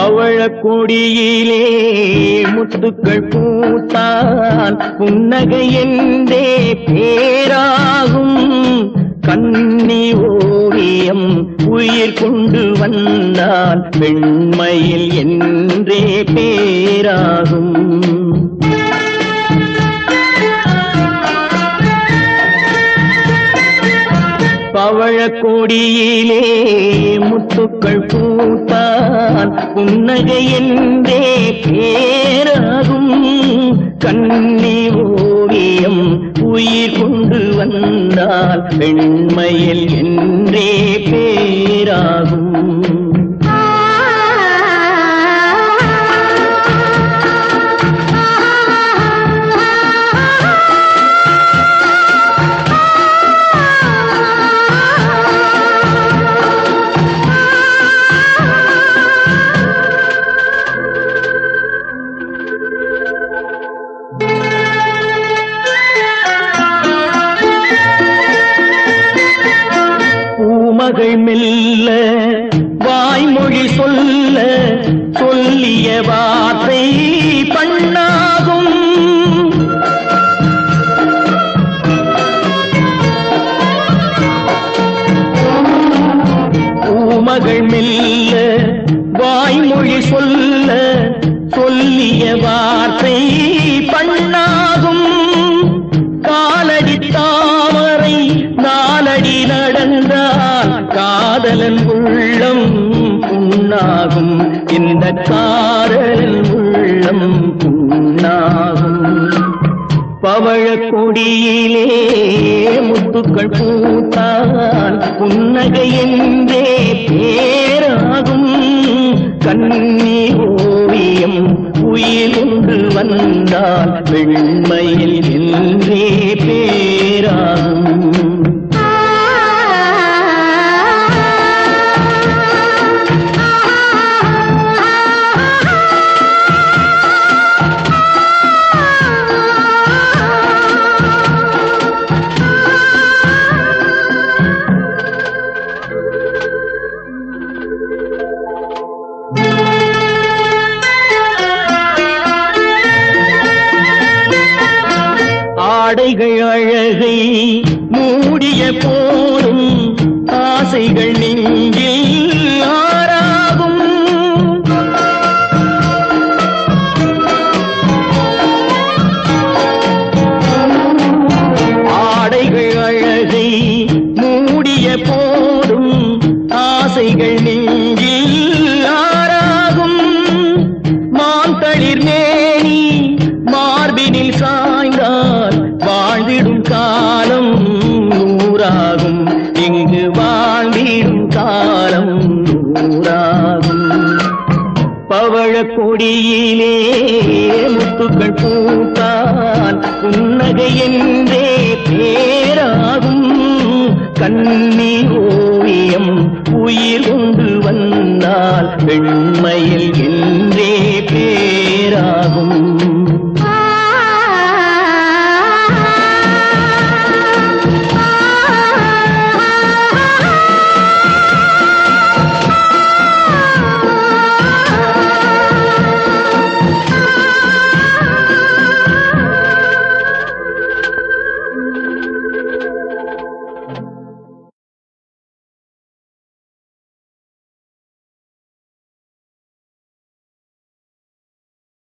பவழக்கொடியிலே முத்துக்கள் பூத்தான். புன்னகை என்றே பேராகும். கண்ணி ஓவியம் உயிர் கொண்டு வந்தான். பெண்மையில் என்றே பேராகும். பவழ பவழக்கொடியிலே முத்துக்கள் பூத்தான். புன்னகை என்றே பேராகும். கண்ணி ஓவியம் உயிர் கொண்டு வந்தால் பெண்மையில் என்றே பேராகும். பூமகள் மெல்ல வாய்மொழி சொல்ல சொல்லிய வார்த்தை பண்ணாகும். மகள் மெல்ல வாய்மொழி சொல்ல சொல்லிய வார்த்தை காதலன் உள்ளம் புண்ணாகும். இந்த காதலன் உள்ளம் புண்ணாகும். பவழக்கொடியிலே முத்துக்கள் பூத்தால் புன்னகை என்றே பேராகும். கண்ணி ஓவியம் உயிர் ஒன்று வந்தால் வெண்மையில் என்றே பேராகும். ஆடைகள் அழகை மூடிய போதும் ஆசைகள் நீங்க நூறாகும். இங்கு வாழ்ந்திடும் காலம் நூறாகும். பவழ கொடியிலே முத்துக்கள் பூத்தால் புன்னகை என்றே பேராகும். கண்ணி ஓவியம் உயிர் கொண்டு வந்தால் வெண்மையில் என்றே பேராகும்.